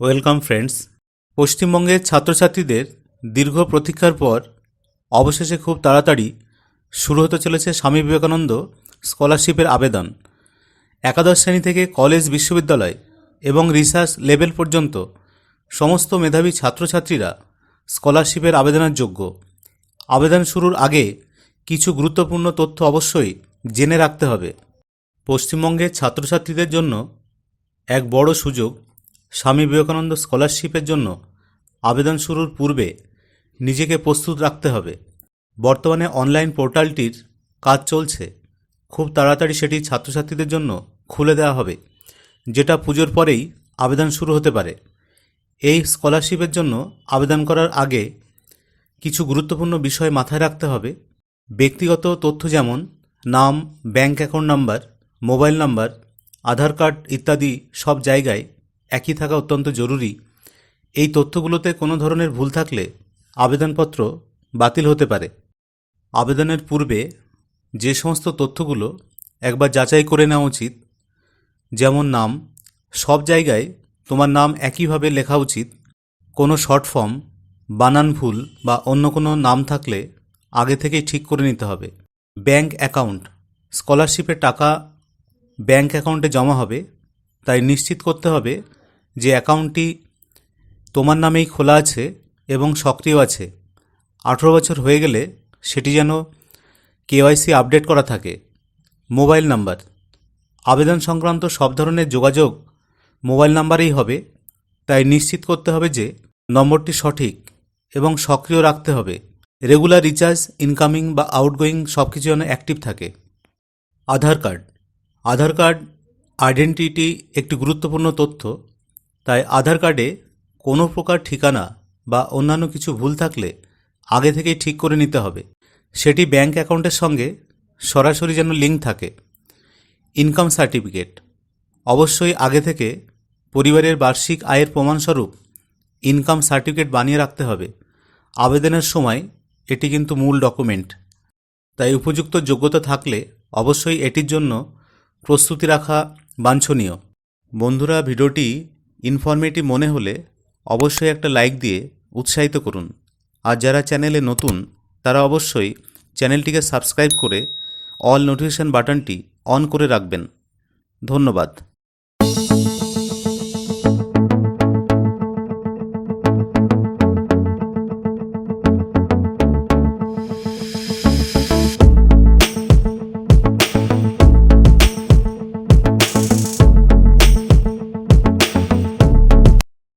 Welcome friends. পশ্চিমবঙ্গের ছাত্রছাত্রীদের দীর্ঘ প্রতীক্ষার পর অবশেষে খুব তাড়াতাড়ি শুরু হতে চলেছে স্বামী বিবেকানন্দ স্কলারশিপের আবেদন। একাদশ শ্রেণি থেকে কলেজ, বিশ্ববিদ্যালয় এবং রিসার্চ লেভেল পর্যন্ত সমস্ত মেধাবী ছাত্রছাত্রীরা স্কলারশিপের আবেদনের যোগ্য। আবেদন শুরুর আগে কিছু গুরুত্বপূর্ণ তথ্য অবশ্যই জেনে রাখতে হবে। পশ্চিমবঙ্গের ছাত্রছাত্রীদের জন্য এক বড় সুযোগ স্বামী বিবেকানন্দ স্কলারশিপের জন্য আবেদন শুরুর পূর্বে নিজেকে প্রস্তুত রাখতে হবে। বর্তমানে অনলাইন পোর্টালটির কাজ চলছে। খুব তাড়াতাড়ি সেটি ছাত্রছাত্রীদের জন্য খুলে দেওয়া হবে, যেটা পুজোর পরেই আবেদন শুরু হতে পারে। এই স্কলারশিপের জন্য আবেদন করার আগে কিছু গুরুত্বপূর্ণ বিষয় মাথায় রাখতে হবে। ব্যক্তিগত তথ্য যেমন, নাম, bank account number, mobile number, Aadhaar card ইত্যাদি সব জায়গায় একই থাকা অত্যন্ত জরুরি। এই তথ্যগুলোতে কোনো ধরনের ভুল থাকলে আবেদনপত্র বাতিল হতে পারে। আবেদনের পূর্বে যে সমস্ত তথ্যগুলো একবার যাচাই করে নেওয়া উচিত, যেমন নাম, সব জায়গায় তোমার নাম একইভাবে লেখা উচিত, কোনো শর্ট ফর্ম, বানান ভুল বা অন্য কোনো নাম থাকলে আগে থেকেই ঠিক করে নিতে হবে। ব্যাংক অ্যাকাউন্ট স্কলারশিপের টাকা ব্যাংক অ্যাকাউন্টে জমা হবে, তাই নিশ্চিত করতে হবে যে অ্যাকাউন্টটি তোমার নামেই খোলা আছে এবং সক্রিয় আছে, আঠেরো বছর হয়ে গেলে সেটি যেন কেওয়াইসি আপডেট করা থাকে। Mobile number. আবেদন সংক্রান্ত সব ধরনের যোগাযোগ মোবাইল নাম্বারেই হবে, তাই নিশ্চিত করতে হবে যে নম্বরটি সঠিক এবং সক্রিয় রাখতে হবে। রেগুলার রিচার্জ, ইনকামিং বা আউটগোয়িং সব কিছু যেন অ্যাক্টিভ থাকে। Aadhaar card. Aadhaar card identity একটি গুরুত্বপূর্ণ তথ্য তাই আধার কার্ডে কোনো প্রকার ঠিকানা বা অন্যান্য কিছু ভুল থাকলে আগে থেকেই ঠিক করে নিতে হবে। সেটি ব্যাংক অ্যাকাউন্টের সঙ্গে সরাসরি যেন লিঙ্ক থাকে। Income certificate. অবশ্যই আগে থেকে পরিবারের বার্ষিক আয়ের প্রমাণস্বরূপ ইনকাম সার্টিফিকেট বানিয়ে রাখতে হবে। আবেদনের সময় এটি কিন্তু মূল ডকুমেন্ট। তাই উপযুক্ত যোগ্যতা থাকলে অবশ্যই এটির জন্য প্রস্তুতি রাখা বাঞ্ছনীয়। বন্ধুরা, ভিডিওটি ইনফরমেটিভ মনে হলে অবশ্যই একটা লাইক দিয়ে উৎসাহিত করুন। আর যারা চ্যানেলে নতুন, তারা অবশ্যই চ্যানেলটিকে সাবস্ক্রাইব করে অল নোটিফিকেশান বাটনটি অন করে রাখবেন। ধন্যবাদ।